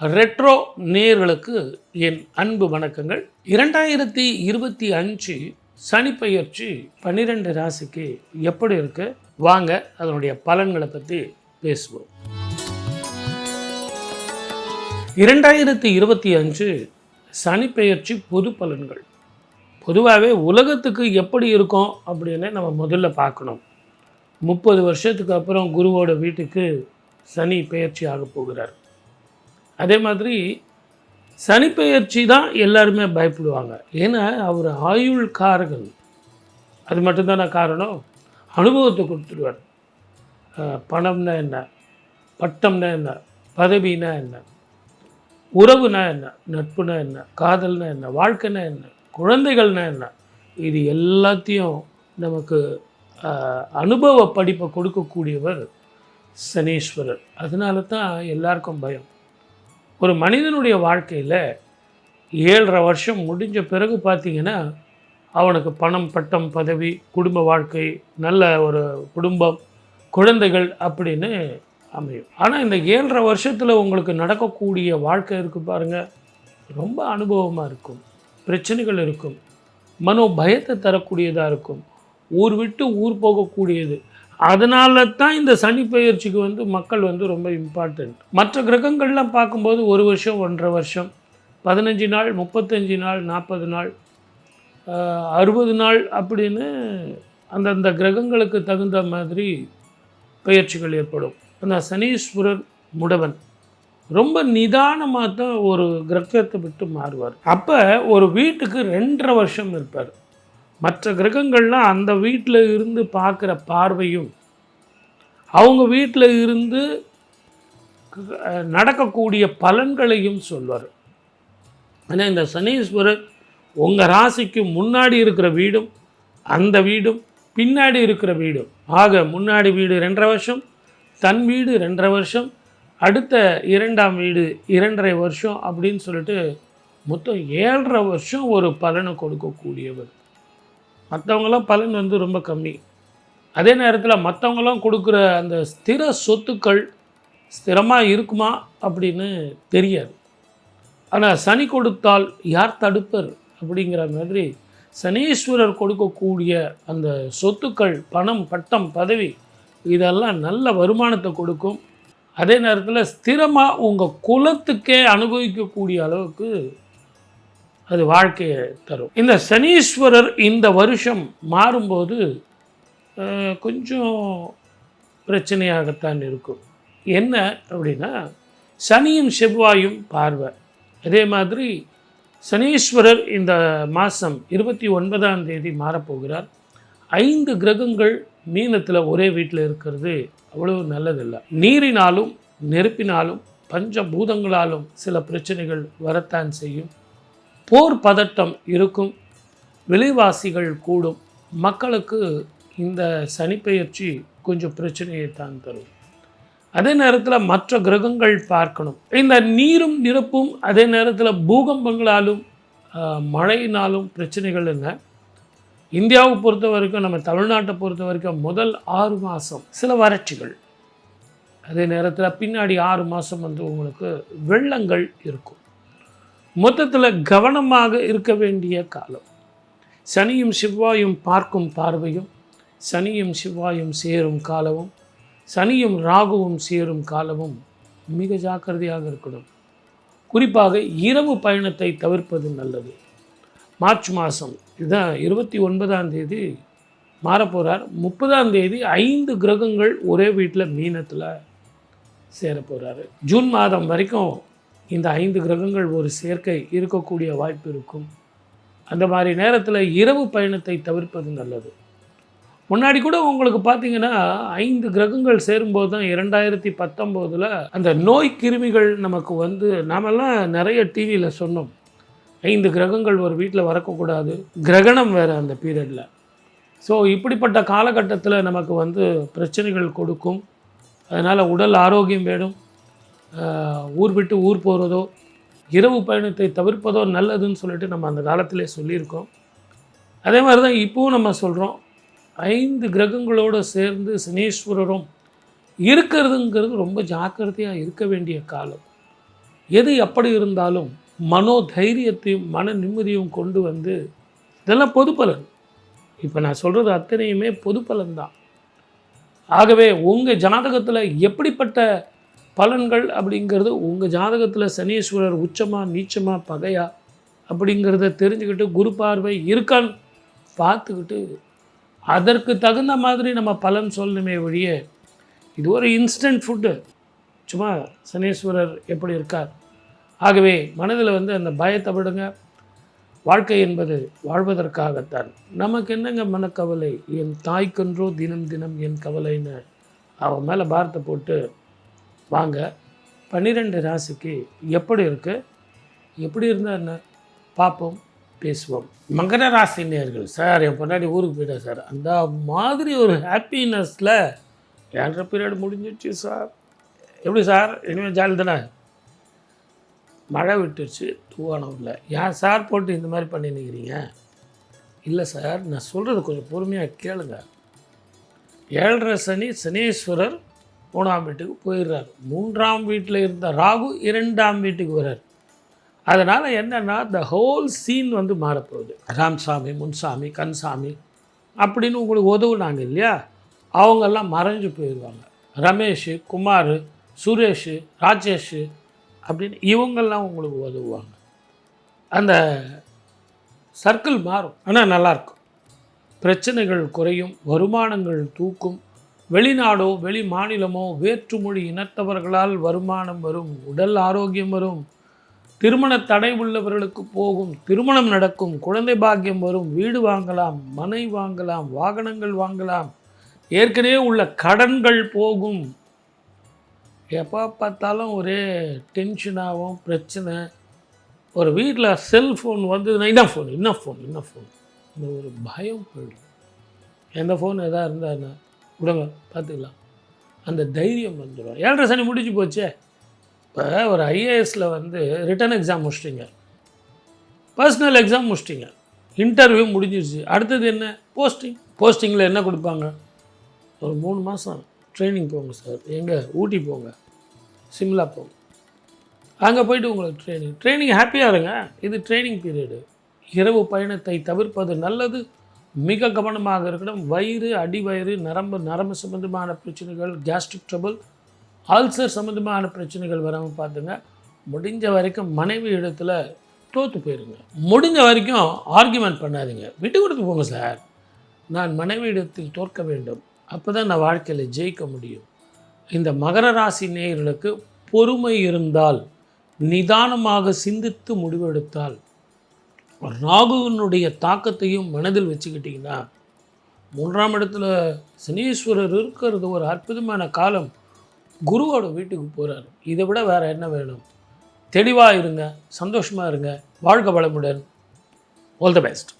Retro நேர்களுக்கு என் அன்பு வணக்கங்கள். இரண்டாயிரத்தி இருபத்தி அஞ்சு சனிப்பெயர்ச்சி பன்னிரெண்டு ராசிக்கு எப்படி இருக்கு? வாங்க அதனுடைய பலன்களை பற்றி பேசுவோம். இரண்டாயிரத்தி இருபத்தி அஞ்சு சனிப்பெயர்ச்சி பொது பலன்கள். பொதுவாகவே உலகத்துக்கு எப்படி இருக்கும் அப்படின்னு நம்ம முதல்ல பார்க்கணும். முப்பது வருஷத்துக்கு அப்புறம் குருவோட வீட்டுக்கு சனி பெயர்ச்சி ஆக போகிறார். அதே மாதிரி சனிப்பெயர்ச்சி தான் எல்லாருமே பயப்படுவாங்க. ஏன்னா அவர் ஆயுள் காரகன். அது மட்டும்தானே காரணம்? அனுபவத்தை கொடுத்துருவார் பணம்னா என்ன? பட்டம்னா என்ன? பதவினா என்ன? உறவுனா என்ன? நட்புனா என்ன? காதல்னா என்ன? வாழ்க்கைனா என்ன? குழந்தைகள்னா என்ன? இது எல்லாத்தையும் நமக்கு அனுபவ படிப்பை கொடுக்கக்கூடியவர் சனீஸ்வரர். அதனால தான் எல்லாருக்கும் பயம். ஒரு மனிதனுடைய வாழ்க்கையில் ஏழரை வருஷம் முடிஞ்ச பிறகு பார்த்தீங்கன்னா அவனுக்கு பணம் பட்டம் பதவி குடும்ப வாழ்க்கை நல்ல ஒரு குடும்பம் குழந்தைகள் அப்படின்னு அமையும். ஆனால் இந்த ஏழரை வருஷத்தில் உங்களுக்கு நடக்கக்கூடிய வாழ்க்கை இருக்குது பாருங்கள் ரொம்ப அனுபவமாக இருக்கும். பிரச்சனைகள் இருக்கும். மனோ பயத்தை தரக்கூடியதாக இருக்கும். ஊர் விட்டு ஊர் போகக்கூடியது. அதனால தான் இந்த சனி பயிற்சிக்கு வந்து மக்கள் வந்து ரொம்ப இம்பார்ட்டண்ட் மற்ற கிரகங்கள்லாம் பார்க்கும்போது ஒரு வருஷம் ஒன்றரை வருஷம் பதினஞ்சு நாள் முப்பத்தஞ்சு நாள் நாற்பது நாள் அறுபது நாள் அப்படின்னு அந்தந்த கிரகங்களுக்கு தகுந்த மாதிரி பயிற்சிகள் ஏற்படும். அந்த சனீஸ்வரர் முடவன் ரொம்ப நிதானமாக தான் ஒரு கிரகத்தை விட்டு மாறுவார். அப்போ ஒரு வீட்டுக்கு ரெண்டரை வருஷம் இருப்பார். மற்ற கிரகங்கள்லாம் அந்த வீட்டில் இருந்து பார்க்குற பார்வையும் அவங்க வீட்டில் இருந்து நடக்கக்கூடிய பலன்களையும் சொல்வார். ஆனால் இந்த சனீஸ்வரர் உங்கள் ராசிக்கு முன்னாடி இருக்கிற வீடும் அந்த வீடும் பின்னாடி இருக்கிற வீடும். ஆக முன்னாடி வீடு ரெண்டரை வருஷம் தன் வீடு ரெண்டரை வருஷம் அடுத்த இரண்டாம் வீடு இரண்டரை வருஷம் அப்படின்னு சொல்லிட்டு மொத்தம் ஏழரை வருஷம் ஒரு பலனை கொடுக்கக்கூடியவர். மற்றவங்களாம் பலன் வந்து ரொம்ப கம்மி. அதே நேரத்தில் மற்றவங்களாம் கொடுக்குற அந்த ஸ்திர சொத்துக்கள் ஸ்திரமாக இருக்குமா அப்படின்னு தெரியாது. ஆனால் சனி கொடுத்தால் யார் தடுப்பர் அப்படிங்கிற மாதிரி சனீஸ்வரர் கொடுக்கக்கூடிய அந்த சொத்துக்கள் பணம் பட்டம் பதவி இதெல்லாம் நல்ல வருமானத்தை கொடுக்கும். அதே நேரத்தில் ஸ்திரமாக உங்கள் குலத்துக்கே அனுபவிக்கக்கூடிய அளவுக்கு அது வாழ்க்கையை தரும். இந்த சனீஸ்வரர் இந்த வருஷம் மாறும்போது கொஞ்சம் பிரச்சனையாகத்தான் இருக்கும். என்ன அப்படின்னா சனியும் செவ்வாயும் பார்வை. அதே மாதிரி சனீஸ்வரர் இந்த மாதம் இருபத்தி ஒன்பதாம் தேதி மாறப்போகிறார். ஐந்து கிரகங்கள் மீனத்தில் ஒரே வீட்டில் இருக்கிறது அவ்வளவு நல்லதில்லை. நீரினாலும் நெருப்பினாலும் பஞ்ச பூதங்களாலும் சில பிரச்சனைகள் வரத்தான் செய்யும். போர் பதட்டம் இருக்கும். விலைவாசிகள் கூடும். மக்களுக்கு இந்த சனிப்பெயர்ச்சி கொஞ்சம் பிரச்சனையை தான் தரும். அதே நேரத்தில் மற்ற கிரகங்கள் பார்க்கணும். இந்த நீரும் நிரப்பும் அதே நேரத்தில் பூகம்பங்களாலும் மழையினாலும் பிரச்சனைகள் என்ன? இந்தியாவை பொறுத்த வரைக்கும் நம்ம தமிழ்நாட்டை பொறுத்த வரைக்கும் முதல் ஆறு மாதம் சில வறட்சிகள். அதே நேரத்தில் பின்னாடி ஆறு மாதம் வந்து உங்களுக்கு வெள்ளங்கள் இருக்கும். மொத்தத்தில் கவனமாக இருக்க வேண்டிய காலம். சனியும் செவ்வாயும் பார்க்கும் பார்வையும் சனியும் செவ்வாயும் சேரும் காலமும் சனியும் ராகுவும் சேரும் காலமும் மிக ஜாக்கிரதையாக இருக்கணும். குறிப்பாக இரவு பயணத்தை தவிர்ப்பது நல்லது. மார்ச் மாதம் இதுதான் இருபத்தி ஒன்பதாம் தேதி மாறப்போகிறார் முப்பதாம் தேதி ஐந்து கிரகங்கள் ஒரே வீட்டில் மீனத்தில் சேர போகிறாரு ஜூன் மாதம் வரைக்கும் இந்த ஐந்து கிரகங்கள் ஒரு சேர்க்கை இருக்கக்கூடிய வாய்ப்பு இருக்கும். அந்த மாதிரி நேரத்தில் இரவு பயணத்தை தவிர்ப்பது நல்லது. முன்னாடி கூட உங்களுக்கு பார்த்தீங்கன்னா ஐந்து கிரகங்கள் சேரும்போது தான் இரண்டாயிரத்தி பத்தொம்போதில் அந்த நோய் கிருமிகள் நமக்கு வந்து நாமெல்லாம் நிறைய டிவியில் சொன்னோம். ஐந்து கிரகங்கள் ஒரு வீட்டில் வரக்கூடாது. கிரகணம் வேறு அந்த பீரியடில் ஸோ இப்படிப்பட்ட காலகட்டத்தில் நமக்கு வந்து பிரச்சனைகள் கொடுக்கும். அதனால் உடல் ஆரோக்கியம் வேணும். ஊர் விட்டு ஊர் போகிறதோ இரவு பயணத்தை தவிர்ப்பதோ நல்லதுன்னு சொல்லிட்டு நம்ம அந்த காலத்திலே சொல்லியிருக்கோம். அதே மாதிரி தான் இப்போவும் நம்ம சொல்கிறோம் ஐந்து கிரகங்களோடு சேர்ந்து சனீஸ்வரரும் இருக்கிறதுங்கிறது ரொம்ப ஜாக்கிரதையாக இருக்க வேண்டிய காலம். எது எப்படி இருந்தாலும் மனோ தைரியத்தையும் மன நிம்மதியும் கொண்டு வந்து இதெல்லாம் பொது பலன். இப்போ நான் சொல்கிறது அத்தனையுமே பொது பலன் தான் ஆகவே உங்கள் ஜாதகத்தில் எப்படிப்பட்ட பலன்கள் அப்படிங்கிறது உங்கள் ஜாதகத்தில் சனீஸ்வரர் உச்சமாக நீச்சமாக பகையா அப்படிங்கிறத தெரிஞ்சுக்கிட்டு குரு பார்வை இருக்கான்னு பார்த்துக்கிட்டு அதற்கு தகுந்த மாதிரி நம்ம பலன் சொல்லணுமே ஒழிய இது ஒரு இன்ஸ்டன்ட் ஃபுட்டு சும்மா சனீஸ்வரர் எப்படி இருக்கார்? ஆகவே மனதில் வந்து அந்த பயத்தை விடுங்க. வாழ்க்கை என்பது வாழ்வதற்காகத்தான். நமக்கு என்னங்க மனக்கவலை? என் தாய்க்கன்றோ தினம் தினம் என் கவலைன்னு அவன் மேலே பாரத்தை போட்டு வாங்க. பன்னிரெண்டு ராசிக்கு எப்படி இருக்குது எப்படி இருந்தால் என்ன? பார்ப்போம் பேசுவோம். மகர ராசி நேர்கள் சார் என் பொன்னாடி ஊருக்கு போயிட்டேன் சார். அந்த மாதிரி ஒரு ஹாப்பினஸில் ஏன்ற பீரியட் முடிஞ்சிடுச்சு சார். எப்படி சார்? இனிமேல் ஜாலி தானே? மழை விட்டுருச்சு தூவானூரில் ஏன் சார் போட்டு இந்த மாதிரி பண்ணி நிற்கிறீங்க இல்லை சார் நான் சொல்கிறது கொஞ்சம் பொறுமையாக கேளுங்க. ஏழரை சனி சனீஸ்வரர் மூணாம் வீட்டுக்கு போயிடுறார். மூன்றாம் வீட்டில் இருந்த ராகு இரண்டாம் வீட்டுக்கு வர்றார். அதனால் என்னென்னா த ஹோல் சீன் வந்து மாறப்போகுது. ராம்சாமி முன்சாமி கன்சாமி அப்படின்னு உங்களுக்கு உதவுனாங்க இல்லையா? அவங்கெல்லாம் மறைஞ்சு போயிடுவாங்க. ரமேஷ் குமார் சுரேஷ் ராஜேஷ் அப்படின்னு இவங்கெல்லாம் உங்களுக்கு உதவுவாங்க அந்த சர்க்கிள் மாறும். ஆனால் நல்லாயிருக்கும் பிரச்சனைகள் குறையும் வருமானங்கள் தூக்கும் வெளிநாடோ வெளி மாநிலமோ வேற்றுமொழி இனத்தவர்களால் வருமானம் வரும் உடல் ஆரோக்கியம் வரும் திருமண தடை உள்ளவர்களுக்கு போகும் திருமணம் நடக்கும் குழந்தை பாக்கியம் வரும் வீடு வாங்கலாம் மனை வாங்கலாம் வாகனங்கள் வாங்கலாம் ஏற்கனவே உள்ள கடன்கள் போகும். எப்போ பார்த்தாலும் ஒரே டென்ஷனாகவும் பிரச்சனை. ஒரு வீட்டில் செல்ஃபோன் வந்ததுன்னா என்ன ஃபோன் என்ன ஃபோன் என்ன ஃபோன் இந்த ஒரு பயம் போயிடும். எந்த ஃபோன் எதாக இருந்தால் என்ன விடுங்க பார்த்துக்கலாம். அந்த தைரியம் வந்துடும் ஏழரை சனி முடிஞ்சு போச்சே? இப்போ ஒரு ஐஏஎஸில் வந்து ரிட்டன் எக்ஸாம் முடிச்சிட்டிங்க. பர்சனல் எக்ஸாம் முடிச்சிட்டிங்க. இன்டர்வியூ முடிஞ்சிருச்சு. அடுத்தது என்ன? போஸ்டிங் போஸ்டிங்கில் என்ன கொடுப்பாங்க? ஒரு மூணு மாதம் ட்ரைனிங் போங்க சார் எங்கே? ஊட்டி போங்க. சிம்லா போங்க. அங்கே போயிட்டு உங்களுக்கு ட்ரைனிங் ட்ரைனிங் ஹாப்பியாக இருங்க. இது ட்ரைனிங் பீரியடு இரவு பயணத்தை தவிர்ப்பது நல்லது. மிக கவனமாக இருக்கணும். வயிறு அடிவயிறு நரம்பு நரம்பு சம்பந்தமான பிரச்சனைகள் கேஸ்ட்ரிக் ட்ரபுள் அல்சர் சம்மந்தமான பிரச்சனைகள் வராமல் பார்த்துங்க. முடிஞ்ச வரைக்கும் மனைவி இடத்துல தோற்று போயிருங்க. முடிஞ்ச வரைக்கும் ஆர்கியூமெண்ட் பண்ணாதீங்க. விட்டு கொடுத்து போங்க சார் நான் மனைவி இடத்தில் தோற்க வேண்டும். அப்போ தான் நான் வாழ்க்கையில் ஜெயிக்க முடியும். இந்த மகர ராசி நேயர்களுக்கு பொறுமை இருந்தால் நிதானமாக சிந்தித்து முடிவெடுத்தால் ராகுவினுடைய தாக்கத்தையும் மனதில் வச்சுக்கிட்டிங்கன்னா மூன்றாம் இடத்துல சனீஸ்வரர் இருக்கிறது ஒரு அற்புதமான காலம். குருவோட வீட்டுக்கு போகிறார் இதை விட வேறு என்ன வேணும்? தெளிவாக இருங்க சந்தோஷமாக இருங்க. வாழ்க வளமுடன். All the best